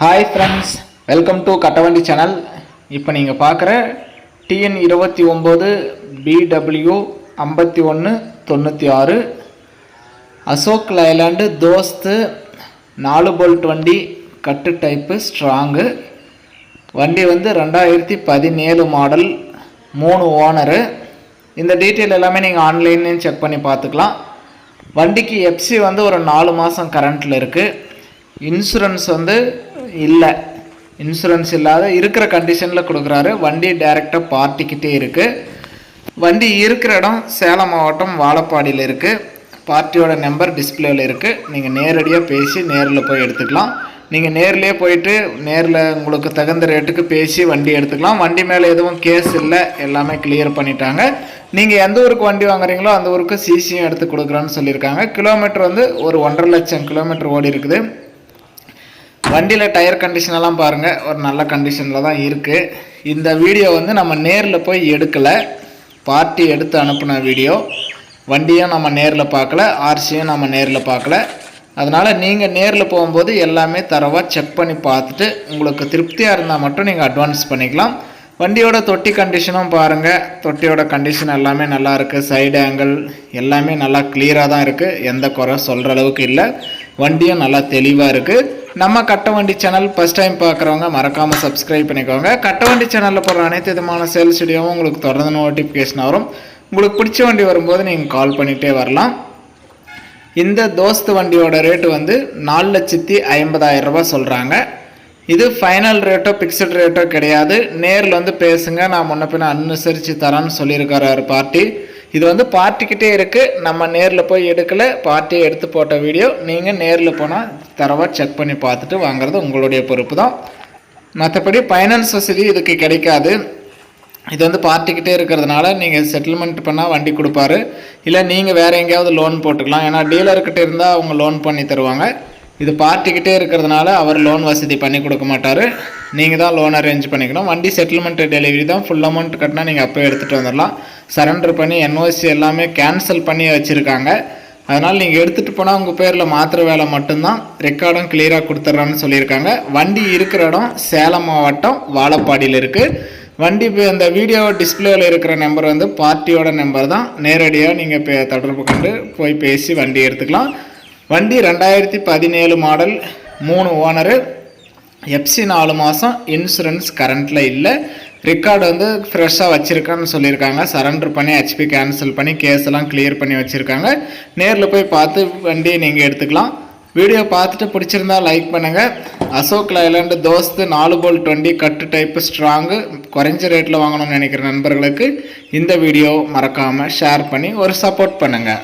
Hi friends welcome to Kattavandi channel இப்போ நீங்கள் பார்க்குற டிஎன் இருபத்தி ஒம்பது பிடபிள்யூ ஐம்பத்தி ஒன்று தொண்ணூற்றி ஆறு. அசோக் லைலாண்டு தோஸ்து நாலு போல்ட் வண்டி கட்டு டைப்பு ஸ்ட்ராங்கு வண்டி வந்து ரெண்டாயிரத்தி பதினேழு மாடல் மூணு ஓனரு இந்த டீட்டெயில் எல்லாமே நீங்கள் ஆன்லைன்லேயும் செக் பண்ணி பார்த்துக்கலாம். வண்டிக்கு எஃப்சி வந்து ஒரு நாலு மாதம் கரண்ட்டில் இருக்குது இன்சூரன்ஸ் வந்து இல்லை. இன்சூரன்ஸ் இல்லாத இருக்கிற கண்டிஷனில் கொடுக்குறாரு. வண்டி டைரெக்டாக பார்ட்டிக்கிட்டே இருக்குது வண்டி இருக்கிற இடம் சேலம் மாவட்டம் வாழப்பாடியில் இருக்குது பார்ட்டியோட நம்பர் டிஸ்பிளேவில் இருக்குது நீங்கள் நேரடியாக பேசி நேரில் போய் எடுத்துக்கலாம். நீங்கள் நேர்லேயே போயிட்டு நேரில் உங்களுக்கு தகுந்த ரேட்டுக்கு பேசி வண்டி எடுத்துக்கலாம். வண்டி மேலே எதுவும் கேஸ் இல்லை. எல்லாமே கிளியர் பண்ணிட்டாங்க. நீங்கள் எந்த ஊருக்கு வண்டி வாங்குறீங்களோ அந்த ஊருக்கு சிசியும் எடுத்து கொடுக்குறோன்னு சொல்லியிருக்காங்க. கிலோமீட்டர் வந்து ஒரு ஒன்றரை லட்சம் கிலோமீட்டர் ஓடி இருக்குது. வண்டியில் டயர் கண்டிஷனெல்லாம் பாருங்கள் ஒரு நல்ல கண்டிஷனில் தான் இருக்குது இந்த வீடியோ வந்து நம்ம நேரில் போய் எடுக்கலை. பார்ட்டி எடுத்து அனுப்பின வீடியோ வண்டியும் நம்ம நேரில் பார்க்கல. ஆர்சியும் நம்ம நேரில் பார்க்கல. அதனால் நீங்கள் நேரில் போகும்போது எல்லாமே தரவாக செக் பண்ணி பார்த்துட்டு உங்களுக்கு திருப்தியாக இருந்தால் மட்டும் நீங்கள் அட்வான்ஸ் பண்ணிக்கலாம். வண்டியோட தொட்டி கண்டிஷனும் பாருங்கள் தொட்டியோட கண்டிஷன் எல்லாமே நல்லா இருக்குது சைடு ஆங்கிள் எல்லாமே நல்லா கிளியராக தான் இருக்குது எந்த குறை சொல்கிற அளவுக்கு இல்லை. வண்டியும் நல்லா தெளிவாக இருக்குது நம்ம கட்டவண்டி சேனல் ஃபஸ்ட் டைம் பார்க்குறவங்க மறக்காமல் சப்ஸ்கிரைப் பண்ணிக்கோங்க. கட்டவண்டி சேனலில் போடுற அனைத்து விதமான சேல்ஸ் வீடியோவும் உங்களுக்கு தொடர்ந்து நோட்டிஃபிகேஷன் வரும். உங்களுக்கு பிடிச்ச வண்டி வரும்போது நீங்கள் கால் பண்ணிகிட்டே வரலாம். இந்த தோஸ்து வண்டியோட ரேட்டு வந்து நாலு லட்சத்தி ஐம்பதாயிரரூபா சொல்கிறாங்க இது ஃபைனல் ரேட்டோ பிக்சட் ரேட்டோ கிடையாது. நேரில் வந்து பேசுங்க. நான் முன்ன பின்ன அனுசரித்து தரேன்னு சொல்லியிருக்காரு பார்ட்டி இது வந்து பார்ட்டிக்கிட்டே இருக்குது நம்ம நேரில் போய் எடுக்கல. பார்ட்டியை எடுத்து போட்ட வீடியோ நீங்கள் நேரில் போனால் தரவாக செக் பண்ணி பார்த்துட்டு வாங்குறது உங்களுடைய பொறுப்பு தான் மற்றபடி ஃபைனான்ஸ் வசதி இதுக்கு கிடைக்காது. இது வந்து பார்ட்டிக்கிட்டே இருக்கிறதுனால நீங்கள் செட்டில்மெண்ட் பண்ணால் வண்டி கொடுப்பாரு. இல்லை நீங்கள் வேறு எங்கேயாவது லோன் போட்டுக்கலாம். ஏன்னா டீலர்கிட்ட இருந்தால் அவங்க லோன் பண்ணி தருவாங்க. இது பார்ட்டிக்கிட்டே இருக்கிறதுனால அவர் லோன் வசதி பண்ணி கொடுக்க மாட்டார். நீங்கள் தான் லோன் அரேஞ்ச் பண்ணிக்கணும். வண்டி செட்டில்மெண்ட் டெலிவரி தான் ஃபுல் அமௌண்ட் கட்டினா நீங்கள் அப்போ எடுத்துகிட்டு வந்துடலாம். சரண்டர் பண்ணி என்ஓசி எல்லாமே கேன்சல் பண்ணி வச்சுருக்காங்க. அதனால் நீங்கள் எடுத்துகிட்டு போனால் உங்கள் பேரில் மாத்திர வேலை மட்டும்தான் ரெக்கார்டும் கிளியராக கொடுத்துட்றான்னு சொல்லியிருக்காங்க. வண்டி இருக்கிற இடம் சேலம் மாவட்டம் வாழப்பாடியில் இருக்குது வண்டி இப்போ இந்த வீடியோ டிஸ்பிளேவில் இருக்கிற நம்பர் வந்து பார்ட்டியோட நம்பர் தான். நேரடியாக நீங்கள் இப்போ தொடர்பு கொண்டு போய் பேசி வண்டி எடுத்துக்கலாம். வண்டி ரெண்டாயிரத்தி பதினேழு மாடல் மூணு ஓனரு எஃப்சி நாலு மாதம் இன்சூரன்ஸ் கரண்ட்டில் இல்லை. ரெக்கார்டு வந்து ஃப்ரெஷ்ஷாக வச்சுருக்கான்னு சொல்லியிருக்காங்க. சரண்டர் பண்ணி ஹெச்பி கேன்சல் பண்ணி கேஸ் எல்லாம் கிளியர் பண்ணி வச்சுருக்காங்க. நேரில் போய் பார்த்து வண்டியை நீங்கள் எடுத்துக்கலாம். வீடியோ பார்த்துட்டு பிடிச்சிருந்தா லைக் பண்ணுங்கள் அசோக் லைலாண்டு தோஸ்து நாலு போல் டுவெண்ட்டி கட்டு டைப்பு ஸ்ட்ராங்கு குறைஞ்ச ரேட்டில் வாங்கணும்னு நினைக்கிற நண்பர்களுக்கு இந்த வீடியோ மறக்காமல் ஷேர் பண்ணி ஒரு சப்போர்ட் பண்ணுங்கள்